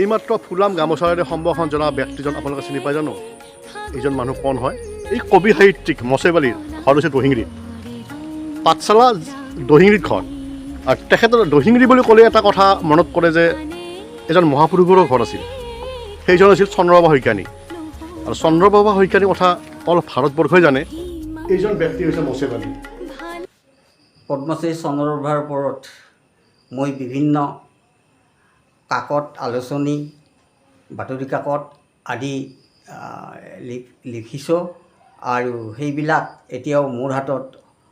এইমাত্ৰ ফুলাম গামোচাৰে সম্ভাষণ জনা ব্যক্তিজন আপোনালোকে চিনি পাই জানো? এইজন মানুহ কোন হয়? এই কবি সাহিত্যিক মছেবালীৰ ঘৰ হৈছে দহিংৰিত পাঠশালা দহিংৰিত ঘৰ আৰু তেখেতৰ দহিংৰি বুলি ক'লে এটা কথা মনত পৰে যে এজন মহাপুৰুষৰো ঘৰ আছিল। সেইজন আছিল চন্দ্ৰবাবা শইকীয়ানী। আৰু চন্দ্ৰবাবা শইকীয়ানীৰ কথা অলপ ভাৰতবৰ্ষই জানে। এইজন ব্যক্তি হৈছে মছেবালী পদ্মশ্ৰী চন্দ্ৰপ্ৰভাৰ ওপৰত মই বিভিন্ন কাকত আলোচনী বাতৰি কাকত আদি লিখিছোঁ আৰু সেইবিলাক এতিয়াও মোৰ হাতত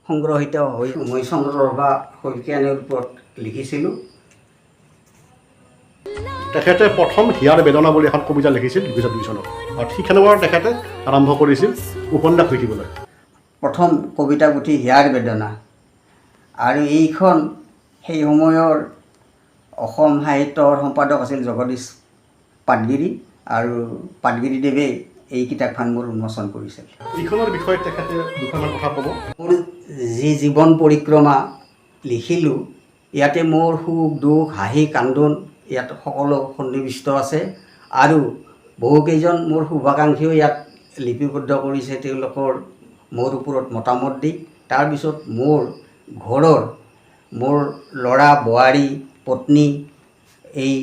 সংগ্ৰহিত হৈ মই চন্দ্ৰপ্ৰভা শইকীয়ানীৰ ওপৰত লিখিছিলোঁ। তেখেতে প্ৰথম হিয়াৰ বেদনা বুলি এখন কবিতা লিখিছিল দুহেজাৰ দুই চনত। আৰু সেইখনৰ পৰা তেখেতে আৰম্ভ কৰিছিল উপন্যাস লিখিবলৈ। প্ৰথম কবিতা পুথি হিয়াৰ বেদনা। আৰু এইখন সেই সময়ৰ অসম সাহিত্যৰ সম্পাদক আছিল জগদীশ পাটগিৰি আৰু পাটগিৰিদেৱে এই কিতাপখন মোৰ উন্মোচন কৰিছিল। এইখনৰ বিষয়ে তেখেতে দুখনমান কথা ক'ব। মোৰ যি জীৱন পৰিক্ৰমা লিখিলোঁ ইয়াতে মোৰ সুখ দুখ হাঁহি কান্দোন ইয়াত সকলো সন্নিৱিষ্ট আছে আৰু বহুকেইজন মোৰ শুভাকাংক্ষীও ইয়াত লিপিবদ্ধ কৰিছে তেওঁলোকৰ মোৰ ওপৰত মতামত দি। তাৰপিছত মোৰ ঘৰৰ মোৰ ল'ৰা বোৱাৰী পত্নী এই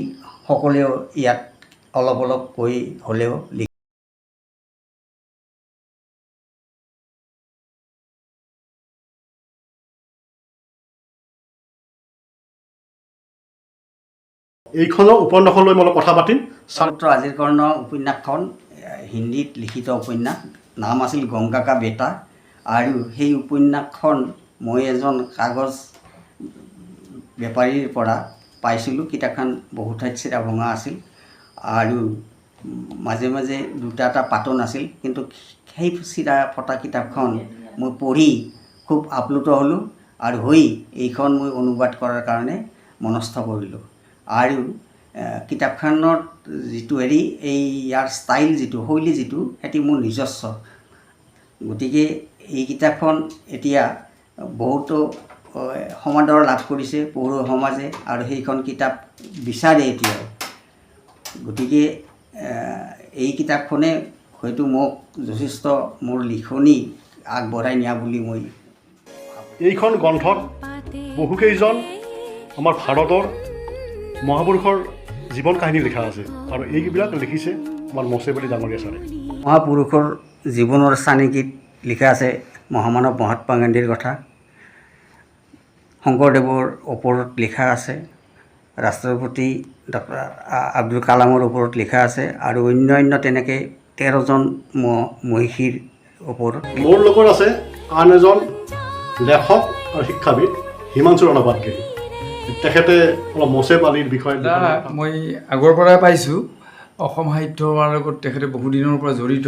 সকলেও ইয়াত অলপ অলপ কৈ হ'লেও লিখি। এইখনৰ উপন্যাসলৈ মই অলপ কথা পাতিম। চা- ছাত্ৰ আজিৰ কৰ্ণ উপন্যাসখন হিন্দীত লিখিত উপন্যাস। নাম আছিল গংগা কা বেটা। আৰু সেই উপন্যাসখন মই এজন কাগজ বেপাৰীৰ পৰা পাইছিলোঁ, কিতাপখন বহু ঠাইত চিৰা ভঙা আছিল। আৰু মাজে মাজে দুটা এটা পাতন আছিল, কিন্তু সেই চিৰা ফটা কিতাপখন মই পঢ়ি খুব আপ্লুত হ'লোঁ আৰু হৈ এইখন মই অনুবাদ কৰাৰ কাৰণে মনস্থ কৰিলোঁ। আৰু কিতাপখনত যিটো হেৰি, এই ইয়াৰ ষ্টাইল যিটো, শৈলী যিটো সেইটো মোৰ নিজস্ব। গতিকে এই কিতাপখন এতিয়া বহুতো সমাদৰ লাভ কৰিছে পৌৰ সমাজে আৰু সেইখন কিতাপ বিচাৰে এতিয়াও গতিকে এই কিতাপখনে হয়তো মোক যথেষ্ট মোৰ লিখনি আগবঢ়াই নিয়া বুলি মই এইখন গ্ৰন্থত বহুকেইজন আমাৰ ভাৰতৰ মহাপুৰুষৰ জীৱন কাহিনী লিখা আছে আৰু এইবিলাক লিখিছে আমাৰ মছেবালী ডাঙৰীয়া ছাৰে। মহাপুৰুষৰ জীৱনৰ চানেকিত লিখা আছে মহামানৱ মহাত্মা গান্ধীৰ কথা। শংকৰদেৱৰ ওপৰত লিখা আছে ৰাষ্ট্ৰপতি ডক্টৰ আব্দুল কালামৰ ওপৰত লিখা আছে আৰু অন্য অন্য তেনেকৈ তেৰজন ম- মহিষীৰ ওপৰত মোৰ লগত আছে আন এজন লেখক আৰু শিক্ষাবিদ হিমাংশু ৰাণা পাটগিৰি তেখেতে অলপ মছেবালীৰ বিষয়ে দাদা মই আগৰ পৰাই পাইছোঁ অসম সাহিত্য সভাৰ লগত তেখেতে বহুদিনৰ পৰা জড়িত।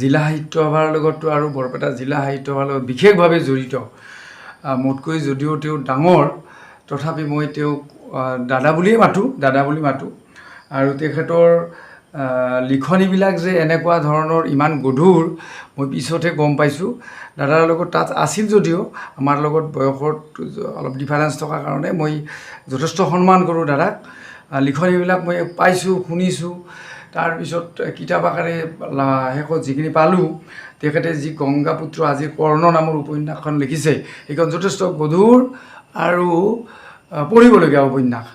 জিলা সাহিত্য সভাৰ লগতো আৰু বৰপেটা জিলা সাহিত্য সভাৰ লগত বিশেষভাৱে জড়িত। মোতকৈ যদিও তেওঁ ডাঙৰ তথাপি মই তেওঁক দাদা বুলিয়ে মাতোঁ দাদা বুলি মাতোঁ। আৰু তেখেতৰ লিখনিবিলাক যে এনেকুৱা ধৰণৰ ইমান গধুৰ মই পিছতহে গম পাইছোঁ। দাদাৰ লগত তাত আছিল যদিও আমাৰ লগত বয়সত অলপ ডিফাৰেঞ্চ থকাৰ কাৰণে মই যথেষ্ট সন্মান কৰোঁ দাদাক। লিখনিবিলাক মই পাইছোঁ শুনিছোঁ। তাৰপিছত কিতাপ আকাৰে শেষত যিখিনি পালোঁ তেখেতে যি গংগাপুত্ৰ আজিৰ কৰ্ণ নামৰ উপন্যাসখন লিখিছে সেইখন যথেষ্ট গধুৰ আৰু পঢ়িবলগীয়া উপন্যাস।